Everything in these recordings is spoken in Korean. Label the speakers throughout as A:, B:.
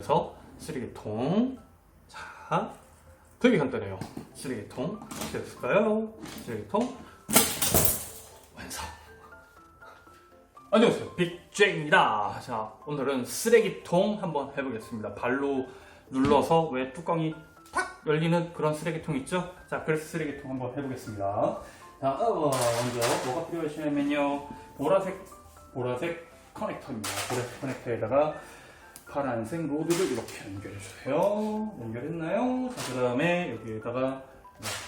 A: 그래서 쓰레기통. 자 되게 간단해요. 쓰레기통. 됐을까요? 쓰레기통. 완성. 안녕하세요. 빅제입니다. 자 오늘은 쓰레기통 한번 해보겠습니다. 발로 눌러서 왜 뚜껑이 탁 열리는 그런 쓰레기통 있죠? 자 그래서 쓰레기통 한번 해보겠습니다. 자 어, 먼저 뭐가 필요하시냐면요. 보라색 보라색 커넥터입니다. 보라색 커넥터에다가 파란색 로드를 이렇게 연결해주세요. 연결했나요? 자, 그 다음에 여기에다가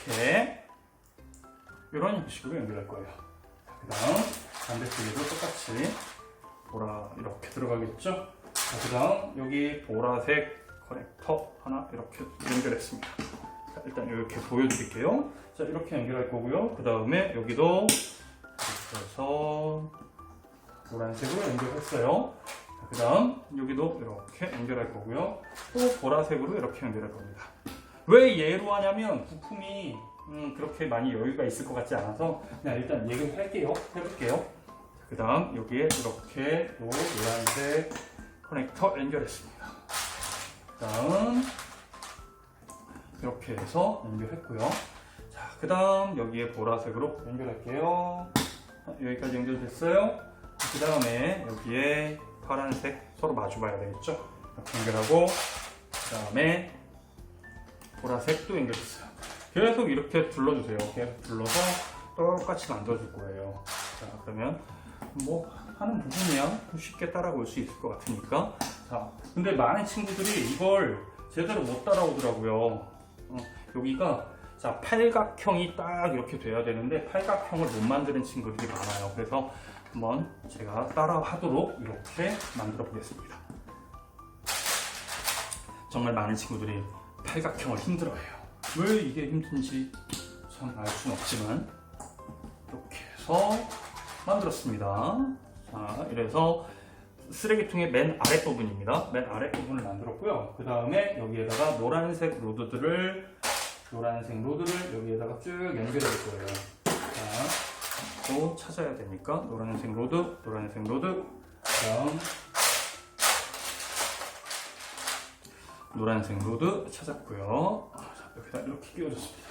A: 이렇게 이런 형식으로 연결할 거예요. 그 다음 반대쪽에도 똑같이 보라 이렇게 들어가겠죠? 자, 그 다음 여기 보라색 커넥터 하나 이렇게 연결했습니다. 자, 일단 이렇게 보여드릴게요. 자, 이렇게 연결할 거고요. 그 다음에 여기도 해서 노란색으로 연결했어요. 그 다음 여기도 이렇게 연결할 거고요. 또 보라색으로 이렇게 연결할 겁니다. 왜 얘로 하냐면 부품이 음, 그렇게 많이 여유가 있을 것 같지 않아서 그냥 일단 얘기를 할게요. 해볼게요. 그 다음 여기에 이렇게 또 노란색 커넥터 연결했습니다. 그 다음 이렇게 해서 연결했고요. 자, 그 다음 여기에 보라색으로 연결할게요. 아, 여기까지 연결됐어요. 그 다음에 여기에 파란색 서로 마주 봐야 되겠죠? 연결하고 그 다음에 보라색도 연결했어요. 계속 이렇게 둘러주세요. 계속 둘러서 똑같이 만들어줄 거예요. 자 그러면 뭐 하는 부분이야 쉽게 따라올 수 있을 것 같으니까. 자 근데 많은 친구들이 이걸 제대로 못 따라오더라고요. 어, 여기가 자 팔각형이 딱 이렇게 돼야 되는데 팔각형을 못 만드는 친구들이 많아요. 그래서 한번 제가 따라 하도록 이렇게 만들어 보겠습니다. 정말 많은 친구들이 팔각형을 힘들어해요. 왜 이게 힘든지 참 알 수는 없지만 이렇게 해서 만들었습니다. 자, 이래서 쓰레기통의 맨 아랫 부분입니다. 맨 아랫 부분을 만들었고요. 그 다음에 여기에다가 노란색 로드들을 노란색 로드를 여기에다가 쭉 연결해 줄 거예요. 자, 또 찾아야 되니까 노란색 로드, 노란색 로드, 다음 노란색 로드 찾았고요. 아, 자, 여기다 이렇게 끼워줬습니다.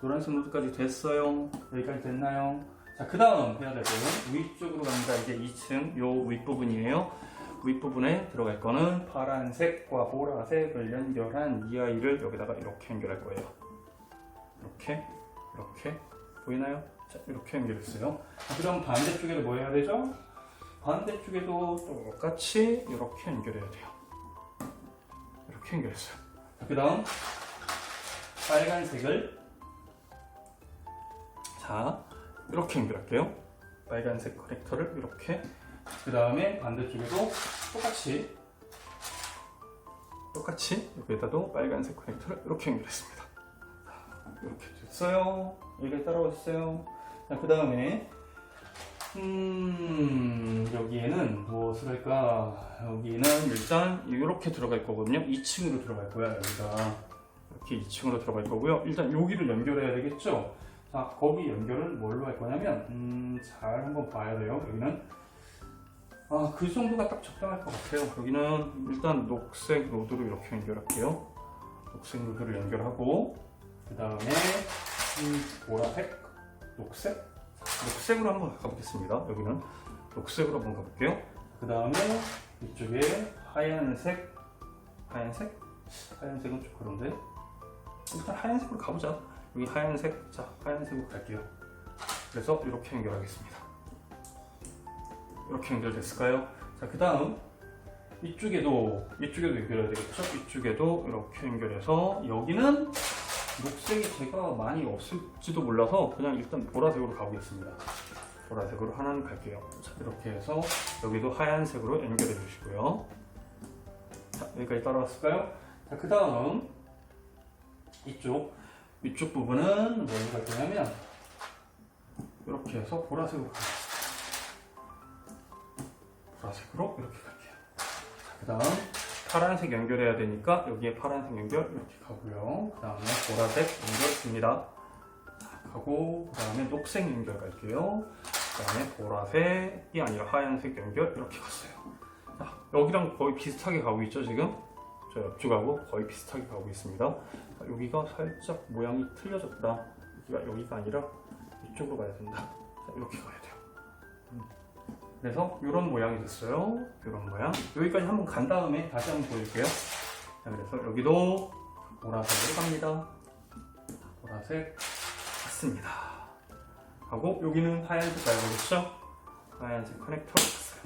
A: 노란색 로드까지 됐어요. 여기까지 됐나요? 자, 그 다음 해야 될 거는 위쪽으로 갑니다. 이제 2층 요 윗부분이에요. 윗부분에 들어갈 거는 파란색과 보라색을 연결한 이 아이를 여기다가 이렇게 연결할 거예요. 이렇게, 이렇게 보이나요? 자, 이렇게 연결했어요. 자, 그럼 반대쪽에도 뭐 해야 되죠? 반대쪽에도 똑같이 이렇게 연결해야 돼요. 이렇게 연결했어요. 그 다음 빨간색을 자 이렇게 연결할게요. 빨간색 커넥터를 이렇게 그 다음에 반대쪽에도 똑같이 똑같이 여기에다도 빨간색 커넥터를 이렇게 연결했습니다. 이렇게 됐어요. 여기 따라오셨어요. 자, 그 다음에 음 여기에는 무엇을 할까? 여기는 일단 이렇게 들어갈 거거든요. 2층으로 들어갈 거야 여기가 이렇게 2층으로 들어갈 거고요. 일단 여기를 연결해야 되겠죠. 자 거기 연결을 뭘로 할 거냐면 음, 잘 한번 봐야 돼요. 여기는 아 그 정도가 딱 적당할 것 같아요. 여기는 일단 녹색 로드로 이렇게 연결할게요. 녹색 로드를 연결하고 그 다음에 음, 보라색, 녹색 녹색으로 한번 가보겠습니다. 여기는 녹색으로 한번 가볼게요. 그 다음에 이쪽에 하얀색, 하얀색, 하얀색은 좀 그런데 일단 하얀색으로 가보자. 여기 하얀색, 자 하얀색으로 갈게요. 그래서 이렇게 연결하겠습니다. 이렇게 연결됐을까요? 자, 그 다음 이쪽에도 이쪽에도 연결해야 되겠죠? 이쪽에도 이렇게 연결해서 여기는 녹색이 제가 많이 없을지도 몰라서 그냥 일단 보라색으로 가보겠습니다. 보라색으로 하나는 갈게요. 자, 이렇게 해서 여기도 하얀색으로 연결해 주시고요. 자, 여기까지 따라왔을까요? 자, 그 다음 이쪽 위쪽 부분은 뭘로 갈 거냐면 이렇게 해서 보라색으로 가겠습니다. 보라색으로 이렇게 갈게요. 그 다음 파란색 연결해야 되니까 여기에 파란색 연결 이렇게 가고요. 그 다음에 보라색 연결입니다. 하고 그 다음에 녹색 연결 갈게요. 그 다음에 보라색이 아니라 하얀색 연결 이렇게 갔어요. 자, 여기랑 거의 비슷하게 가고 있죠 지금? 저 옆쪽하고 거의 비슷하게 가고 있습니다. 아, 여기가 살짝 모양이 틀려졌다. 여기가 여기가 아니라 이쪽으로 가야 된다. 자, 이렇게 가야 돼요. 음. 그래서 이런 모양이 됐어요. 이런 모양. 여기까지 한번 간 다음에 다시 한번 보여줄게요. 자, 그래서 여기도 보라색으로 갑니다. 보라색 갔습니다. 하고 여기는 하얀색 가야 되겠죠? 하얀색 커넥터를 갔어요.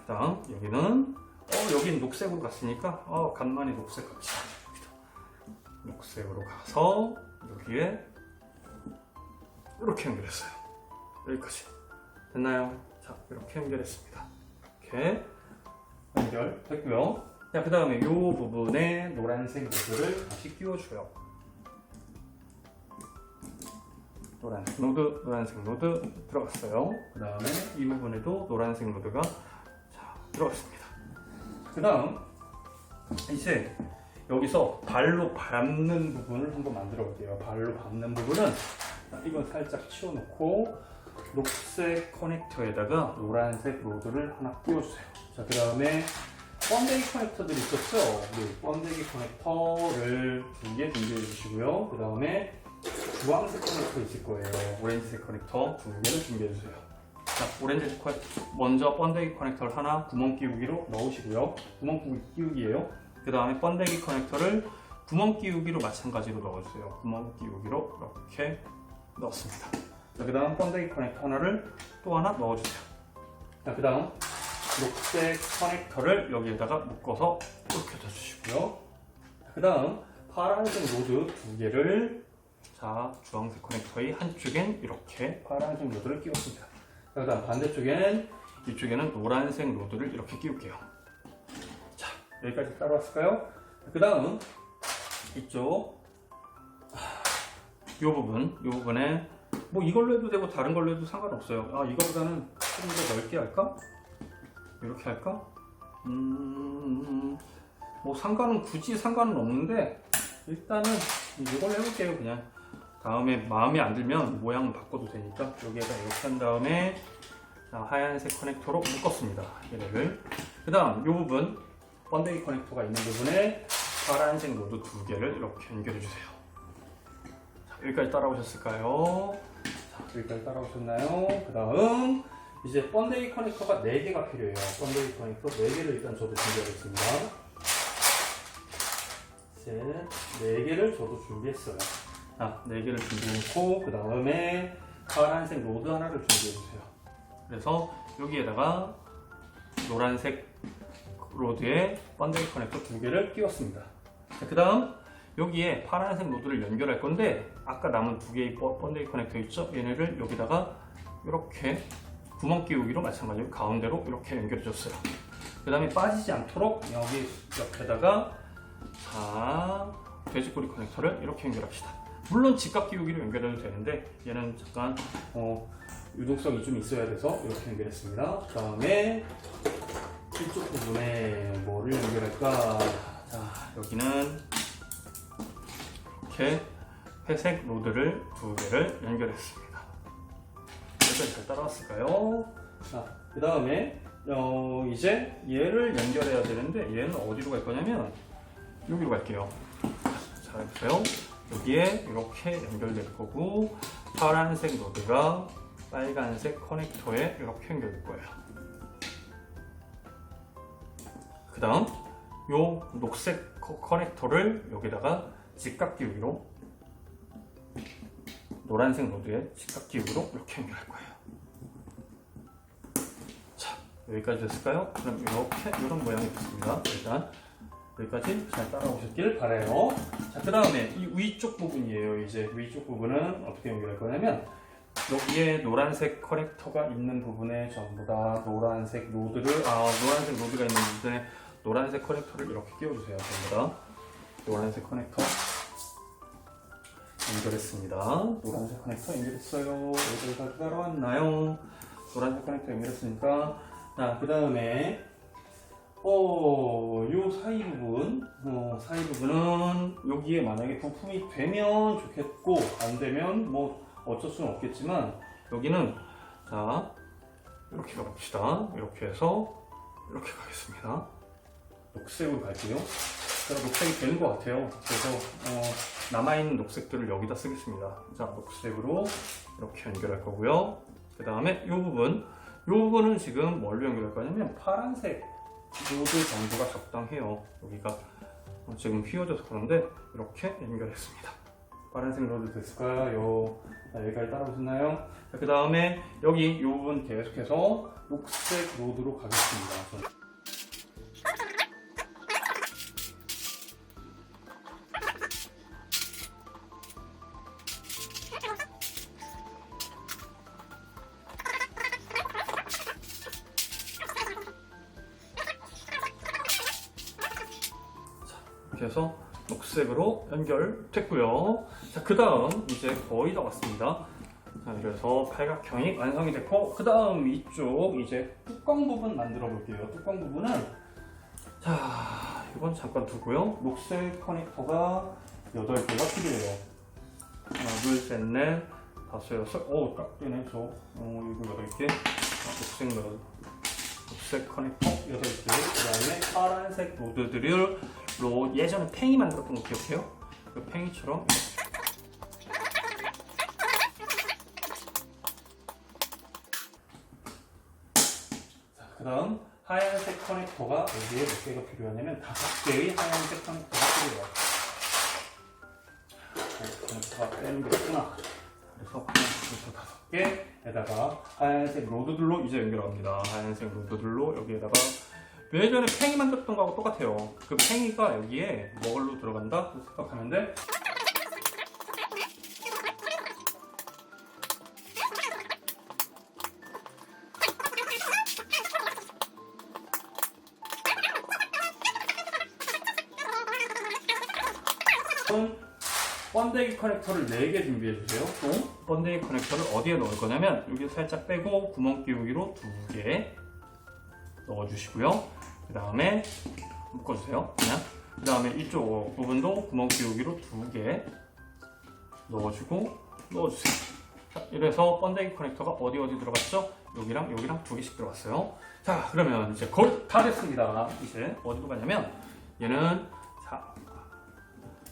A: 그 다음 여기는 어 여긴 녹색으로 갔으니까 어 간만에 녹색 갑시다. 녹색으로 가서 여기에 이렇게 연결했어요. 여기까지 됐나요? 자 이렇게 연결했습니다. 이렇게 연결됐고요. 자, 그 다음에 이 부분에 노란색 노드를 다시 끼워줘요. 노란색 노드, 노란색 노드 들어갔어요. 그 다음에 이 부분에도 노란색 노드가 자, 들어갔습니다. 그 다음, 이제 여기서 발로 밟는 부분을 한번 만들어 볼게요. 발로 밟는 부분은 자, 이건 살짝 치워놓고 녹색 커넥터에다가 노란색 로드를 하나 끼워주세요. 자, 그 다음에 번데기 커넥터들이 있었죠? 네, 번데기 커넥터를 두 개 준비해 주시고요. 그 다음에 주황색 커넥터 있을 거예요. 오렌지색 커넥터 두 개를 준비해 주세요. 자, 오렌지색 커넥터 먼저 번데기 커넥터를 하나 구멍 끼우기로 넣으시고요. 구멍 끼우기예요. 그 다음에 번데기 커넥터를 구멍 끼우기로 마찬가지로 넣어주세요. 구멍 끼우기로 이렇게 넣었습니다. 자, 그 다음 번데기 커넥터 하나를 또 하나 넣어주세요. 자, 그 다음 녹색 커넥터를 여기에다가 묶어서 이렇게 둬주시고요. 그 다음 파란색 로드 두 개를 자 주황색 커넥터의 한쪽엔 이렇게 파란색 로드를 끼웠습니다. 그 다음 반대쪽에는 이쪽에는 노란색 로드를 이렇게 끼울게요. 자 여기까지 따라왔을까요? 그 다음 이쪽 이 부분 이 부분에 뭐 이걸로 해도 되고 다른 걸로 해도 상관없어요. 아 이거보다는 좀더 넓게 할까? 이렇게 할까? 음, 뭐 상관은 굳이 상관은 없는데 일단은 이걸 해볼게요 그냥 다음에 마음에 안 들면 모양 바꿔도 되니까 여기에다 이렇게 한 다음에 자, 하얀색 커넥터로 묶었습니다 얘를 그 다음 이 부분 번데기 커넥터가 있는 부분에 파란색 로드 두 개를 이렇게 연결해 주세요 자, 여기까지 따라오셨을까요? 자, 여기까지 따라오셨나요? 그 다음 이제 번데기 커넥터가 4개가 필요해요. 번데기 커넥터 4개를 일단 저도 준비하겠습니다. 셋, 4개를 저도 준비했어요. 자, 4개를 준비해놓고, 그 다음에 파란색 로드 하나를 준비해주세요. 그래서 여기에다가 노란색 로드에 번데기 커넥터 2개를 끼웠습니다. 그 다음 여기에 파란색 로드를 연결할 건데 아까 남은 두 개의 번- 번데기 커넥터 있죠? 얘네를 여기다가 이렇게 구멍 끼우기로 마찬가지로 가운데로 이렇게 연결해 줬어요. 그 다음에 빠지지 않도록 여기 옆에다가 자 돼지꼬리 커넥터를 이렇게 연결합시다. 물론 직각 끼우기로 연결해도 되는데 얘는 잠깐 어, 유동성이 좀 있어야 돼서 이렇게 연결했습니다. 그 다음에 이쪽 부분에 뭐를 연결할까? 자 여기는 이렇게 회색 로드를 두 개를 연결했습니다. 여기까지 잘 따라왔을까요? 자, 그 다음에 어, 이제 얘를 연결해야 되는데 얘는 어디로 갈 거냐면 여기로 갈게요. 잘 보세요. 여기에 이렇게 연결될 거고 파란색 로드가 빨간색 커넥터에 이렇게 연결될 거예요. 그 다음 요 녹색 커- 커넥터를 여기다가 직각 끼우기로 노란색 로드에 직각 끼우기로 이렇게 연결할 거예요. 자, 여기까지 됐을까요? 그럼 이렇게 이런 모양이 됐습니다. 일단 여기까지 잘 따라오셨길 바래요. 자, 그 다음에 이 위쪽 부분이에요. 이제 위쪽 부분은 어떻게 연결할 거냐면 여기에 노란색 커넥터가 있는 부분에 전부 다 노란색 로드를 아 노란색 로드가 있는 부분에 노란색 커넥터를 이렇게 끼워주세요. 전부 다 노란색 커넥터 연결했습니다. 노란색 커넥터 연결했어요. 여기가 따라왔나요? 노란색 커넥터 연결했으니까 자, 그 다음에 어, 요 사이 부분, 어, 사이 부분은 여기에 만약에 부품이 되면 좋겠고 안 되면 뭐 어쩔 수는 없겠지만 여기는 자 이렇게 가봅시다. 이렇게 해서 이렇게 가겠습니다. 녹색으로 갈게요. 제가 녹색이 되는 것 같아요. 그래서 어, 남아있는 녹색들을 여기다 쓰겠습니다. 자, 녹색으로 이렇게 연결할 거고요. 그 다음에 이 부분, 이 부분은 지금 뭘로 연결할 거냐면 파란색 로드 정도가 적당해요. 여기가 어, 지금 휘어져서 그런데 이렇게 연결했습니다. 파란색 로드 됐을까요? 자, 여기까지 따라오셨나요? 그 다음에 여기 이 부분 계속해서 녹색 로드로 가겠습니다. 이렇게 해서 녹색으로 연결됐고요. 자, 그 다음 이제 거의 다 왔습니다. 자, 그래서 팔각형이 완성이 됐고, 그 다음 이쪽 이제 뚜껑 부분 만들어 볼게요. 뚜껑 부분은 자, 이건 잠깐 두고요. 녹색 커넥터가 8개가 필요해요. 하나, 둘, 셋, 넷, 다섯, 여섯, 오, 딱 되네, 저. 어, 이거 8개. 아, 녹색. 녹색 커넥터 8개. 그 다음에 파란색 로드들을 로 예전에 팽이 만들었던 거 기억해요? 그 팽이처럼? 그 다음 하얀색 커넥터가 여기에 몇 개가 필요하냐면 다섯 개의 하얀색 커넥터가 필요해요. 어, 커넥터가 빼는 게 있구나. 그래서 커넥터 다섯 개에다가 하얀색 로드들로 이제 연결합니다. 하얀색 로드들로 여기에다가 예전에 팽이 만들었던 거하고 똑같아요 그 팽이가 여기에 뭘로 들어간다? 은 번데기 커넥터를 4개 준비해 주세요. 또 번데기 커넥터를 어디에 넣을 거냐면 여기 살짝 빼고 구멍 끼우기로 2개 넣어 주시고요. 그 다음에 묶어 주세요. 그냥. 그 다음에 이쪽 부분도 구멍 끼우기로 2개 넣어 주고 넣어 주세요. 자, 이래서 번데기 커넥터가 어디 어디 들어갔죠? 여기랑 여기랑 두 개씩 들어갔어요. 자, 그러면 이제 거의 다 됐습니다. 이제 어디로 가냐면 얘는 자,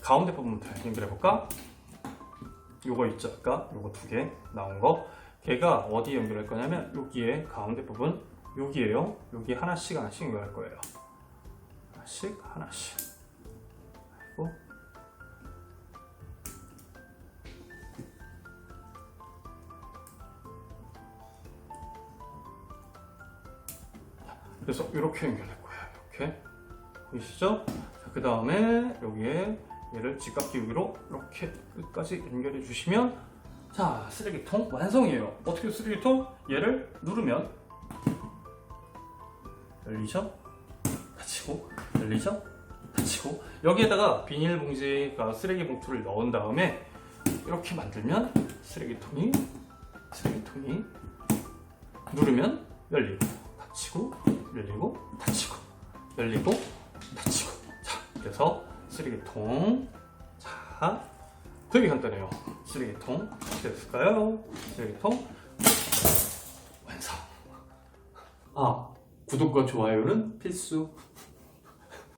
A: 가운데 부분부터 연결해 볼까? 요거 있죠 아까 요거 두 개 나온 거 걔가 어디 연결할 거냐면 여기에 가운데 부분 여기에요? 여기 하나씩 하나씩 연결할 거예요. 하나씩 하나씩. 그리고. 그래서 이렇게 연결할 거예요 이렇게. 보이시죠? 그 다음에 여기에 얘를 직각 기울기로 이렇게 끝까지 연결해 주시면 자 쓰레기통 완성이에요. 어떻게 쓰레기통? 얘를 누르면 열리죠? 닫히고 열리죠? 닫히고 여기에다가 비닐봉지가 쓰레기 봉투를 넣은 다음에 이렇게 만들면 쓰레기통이 쓰레기통이 누르면 열리고 닫히고 열리고 닫히고 열리고 닫히고 자 그래서 쓰레기통 자 되게 간단해요 쓰레기통 어떻게 됐을까요? 쓰레기통 완성
B: 아, 구독과 좋아요는 필수.